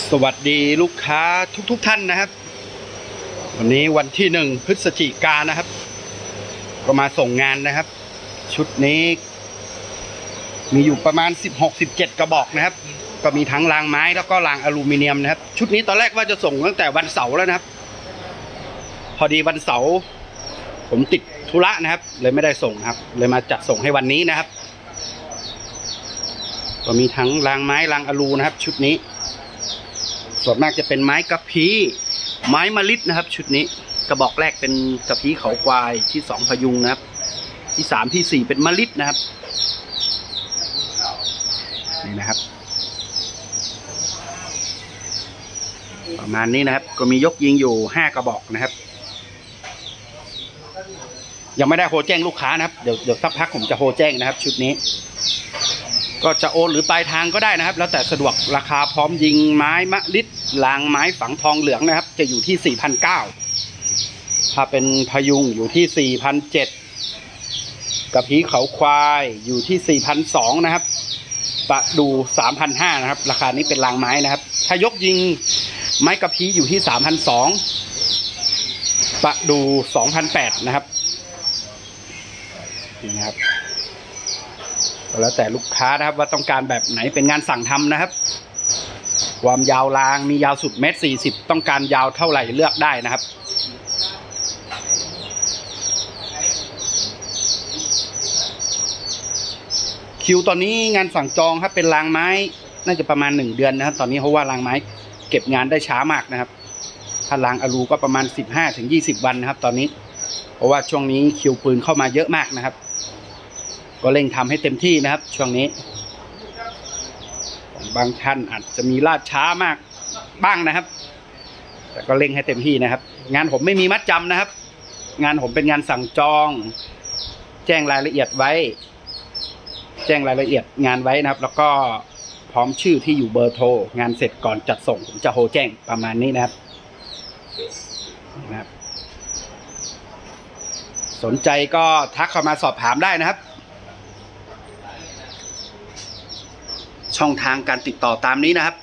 สวัสดีลูกค้าทุกๆทท่านนะครับ วันนี้วันที่หนึ่งพฤศจิกานนะครับ ก็มาส่งงานนะครับ ชุดนี้ มีอยู่ประมาณ 16-17 กระบอกนะครับ ก็มีทั้งรางไม้แล้วก็รางอลูมิเนียมนะครับ ชุดนี้ตอนแรกว่าจะส่งตั้งแต่วันเสาร์แล้วนะครับ พอดีวันเสาร์ผมติดธุระนะครับ เลยไม่ได้ส่งครับ เลยมาจัดส่งให้วันนี้นะครับ ก็มีทั้งรางไม้รางอลูนะครับ ชุดนี้ ส่วนมากจะเป็นไม้กระพี้ไม้มะลิดนะครับ ชุดนี้กระบอกแรกเป็นกระพี้เขาควายที่สองพยุงนะครับ ที่สามที่สี่เป็นมะลิดนะครับนี่นะครับ ประมาณนี้นะครับ ก็มียกยิงอยู่ห้ากระบอกนะครับ ยังไม่ได้โทรแจ้งลูกค้านะครับ เดี๋ยวเดี๋ยวสักพักผมจะโทรแจ้งนะครับ ชุดนี้ ก็จะโอนหรือปลายทางก็ได้นะครับ แล้วแต่สะดวกราคาพร้อมยิงไม้มะลิดลางไม้ฝังทองเหลืองนะครับ จะอยู่ที่ 4,900ถ้าเป็นพยุงอยู่ที่ 4,700กระพีเขาควายอยู่ที่ 4,200 นะครับปะดู3,500 นะครับ ราคานี้เป็นรางไม้นะครับ ถ้ายกยิงไม้กระพีอยู่ที่ 3,200ปะดู2,800 นะครับนี่นะครับ แล้วแต่ลูกค้านะครับว่าต้องการแบบไหนเป็นงานสั่งทำนะครับ ความยาวรางมียาวสุดเมตรสี่สิบต้องการยาวเท่าไหร่เลือกได้นะครับคิวตอนนี้งานสั่งจองครับเป็นรางไม้ น่าจะประมาณหนึ่งเดือนนะครับ ตอนนี้เพราะว่ารางไม้ เก็บงานได้ช้ามากนะครับ ถ้ารางอลูก็ประมาณสิบห้าถึงยี่สิบวันนะครับ ตอนนี้ เพราะว่าช่วงนี้คิวปืนเข้ามาเยอะมากนะครับ ก็เร่งทำให้เต็มที่นะครับ ช่วงนี้ บางท่านอาจจะมีลาดช้ามากบ้างนะครับ แต่ก็เร่งให้เต็มที่นะครับ งานผมไม่มีมัดจำนะครับ งานผมเป็นงานสั่งจอง แจ้งรายละเอียดไว้ แจ้งรายละเอียดงานไว้นะครับ แล้วก็พร้อมชื่อที่อยู่เบอร์โทร งานเสร็จก่อนจัดส่งผมจะโทรแจ้งประมาณนี้นะครับนะครับ สนใจก็ทักเข้ามาสอบถามได้นะครับ ช่องทางการติดต่อตามนี้นะครับ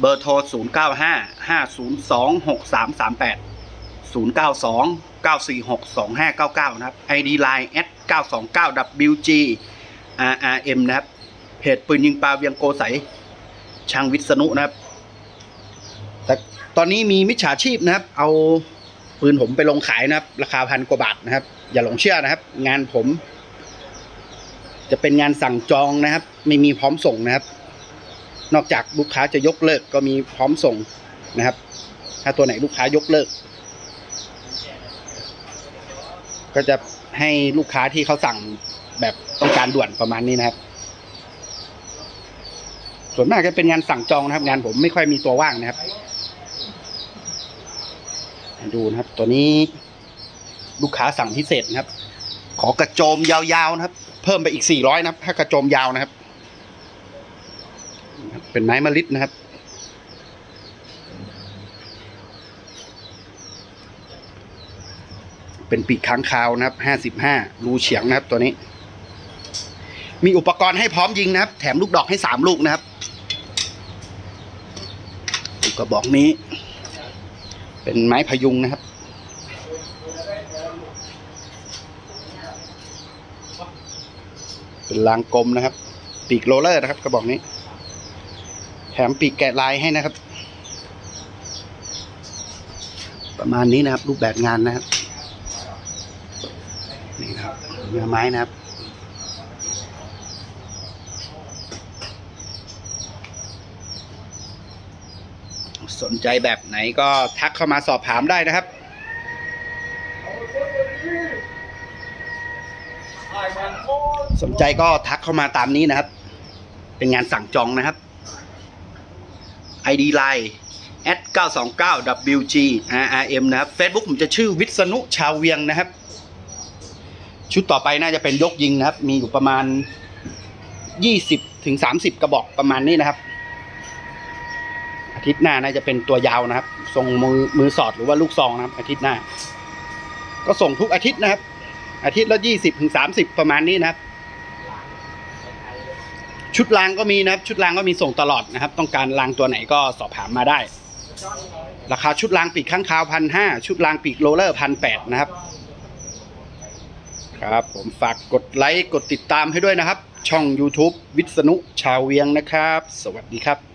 เบอร์โทร 0 9 5 5 0 2 6 3 3 8 0 9 2 9 4 6 2 5 9 9 นะครับ ID Line at 929 WG RRM นะครับ เพจปืนยิงปลาเวียงโกใสช่างวิษณุนะครับ แต่ตอนนี้มีมิจฉาชีพนะครับ เอาปืนผมไปลงขายนะครับ ราคาพันกว่าบาทนะครับ อย่าหลงเชื่อนะครับ งานผม จะเป็นงานสั่งจองนะครับ ไม่มีพร้อมส่งนะครับ นอกจากลูกค้าจะยกเลิกก็มีพร้อมส่งนะครับ ถ้าตัวไหนลูกค้ายกเลิก ก็จะให้ลูกค้าที่เขาสั่งแบบต้องการด่วนประมาณนี้นะครับ ส่วนมากจะเป็นงานสั่งจองนะครับ งานผมไม่ค่อยมีตัวว่างนะครับ ดูนะครับ ตัวนี้ลูกค้าสั่งพิเศษนะครับ ขอกระโจมยาวๆนะครับ เพิ่มไปอีก 400 นะครับ ถ้ากระโจมยาวนะครับ เป็นไม้มะลิดนะครับ เป็นปีกค้างคาวนะครับ 55 รูเฉียงนะครับตัวนี้ มีอุปกรณ์ให้พร้อมยิงนะครับ แถมลูกดอกให้ 3 ลูกนะครับกระบอกนี้ เป็นไม้พยุงนะครับ เป็นรางกลมนะครับ ปีกโรเลอร์นะครับกระบอกนี้ แถมปีกแกะลายให้นะครับ ประมาณนี้นะครับ รูปแบบงานนะครับนี่ครับเนื้อไม้นะครับสนใจแบบไหนก็ทักเข้ามาสอบถามได้นะครับ สนใจก็ทักเข้ามาตามนี้นะครับ เป็นงานสั่งจองนะครับ ID Line at 929 WG RRM นะครับ Facebook ผมจะชื่อวิษณุชาวเวียงนะครับ ชุดต่อไปน่าจะเป็นยกยิงนะครับ มีอยู่ประมาณ 20ถึง30 กระบอกประมาณนี้นะครับ อาทิตย์หน้าน่าจะเป็นตัวยาวนะครับ ทรงมือมือสอดหรือว่าลูกซองนะครับ อาทิตย์หน้า ก็ส่งทุกอาทิตย์นะครับ อาทิตย์ละ20ถึง30ประมาณนี้นะครับ ชุดรางก็มีนะครับ ชุดรางก็มีส่งตลอดนะครับ ต้องการรางตัวไหนก็สอบถามมาได้ ราคาชุดรางปีกข้างคาวพันห้าชุดรางปีกโรลเลอร์พันแปดนะครับ ครับผมฝากกดไลค์กดติดตามให้ด้วยนะครับ ช่อง YouTube วิษณุชาวเวียงนะครับ สวัสดีครับ